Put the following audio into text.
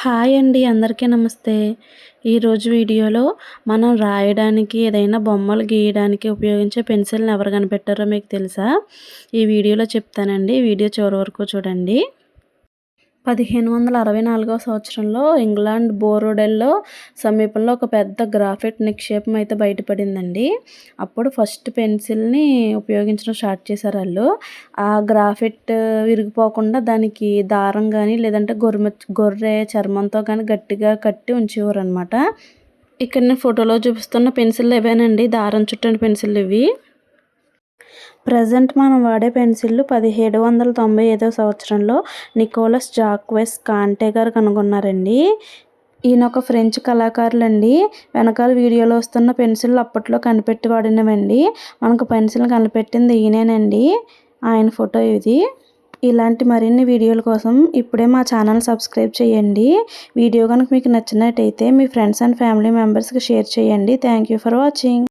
Hi అండి అందరికీ నమస్తే. ఈరోజు వీడియోలో మనం రాయడానికి ఏదైనా బొమ్మలు గీయడానికి ఉపయోగించే పెన్సిల్ని ఎవరు కనిపెట్టారో మీకు తెలుసా? ఈ వీడియోలో చెప్తానండి. వీడియో చివరి వరకు చూడండి. పదిహేను వందల అరవై నాలుగవ సంవత్సరంలో ఇంగ్లాండ్ బోరోడెల్లో సమీపంలో ఒక పెద్ద గ్రాఫైట్ నిక్షేపం అయితే బయటపడిందండి. అప్పుడు ఫస్ట్ పెన్సిల్ని ఉపయోగించడం స్టార్ట్ చేశారు వాళ్ళు. ఆ గ్రాఫైట్ విరిగిపోకుండా దానికి దారం కానీ లేదంటే గొర్రె గొర్రె చర్మంతో కానీ గట్టిగా కట్టి ఉంచేవారు అనమాట ఇక్కడ నేను ఫోటోలో చూపిస్తున్న పెన్సిల్ ఇవేనండి. దారం చుట్టని పెన్సిల్ ఇవి. ప్రజెంట్ మనం వాడే పెన్సిళ్ళు పదిహేడు వందల తొంభై ఐదో సంవత్సరంలో నికోలస్ జాక్వెస్ కాంటే గారు కనుగొన్నారండి. ఈయన ఒక ఫ్రెంచ్ కళాకారులండి. వెనకాల వీడియోలో వస్తున్న పెన్సిల్ అప్పట్లో కనిపెట్టి వాడినవండి. మనకు పెన్సిల్ కనిపెట్టింది ఈయనేనండి. ఆయన ఫోటో ఇది. ఇలాంటి మరిన్ని వీడియోల కోసం ఇప్పుడే మా ఛానల్ సబ్స్క్రైబ్ చేయండి. వీడియో కనుక మీకు నచ్చినట్టయితే మీ ఫ్రెండ్స్ అండ్ ఫ్యామిలీ మెంబర్స్కి షేర్ చేయండి. Thank you for watching.